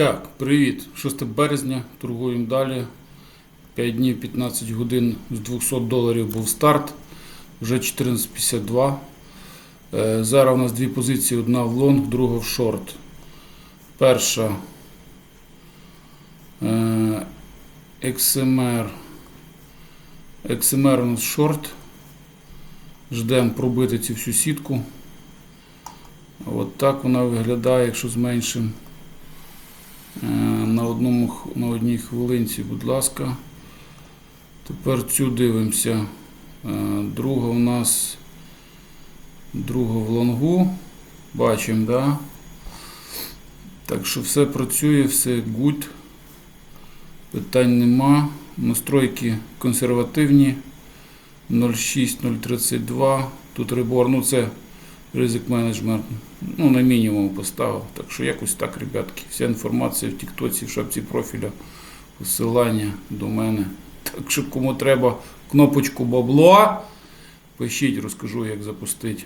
Так, привіт. 6 березня. Торгуємо далі. 5 днів 15 годин з 200 доларів був старт. Вже 14.52. Е, Зараз у нас дві позиції: одна в лонг, друга в шорт. Перша е, XMR. XMR у нас шорт. Ждемо пробити цю всю сітку. От так вона виглядає, якщо зменшимо. На, одному, на одній хвилинці, будь ласка. Тепер цю дивимося. Е, Друга у нас друга в лонгу. Бачимо, да? Так що все працює, все good. Питань нема. Настройки консервативні. 0,6-0,32. Тут ребор, ну це ризик менеджмент. Ну, на мінімум поставив. Так що якось так, ребятки. Вся інформація в Тіктоці, в шапці профіля, посилання до мене. Так що кому треба кнопочку бабло, пишіть, розкажу, як запустити.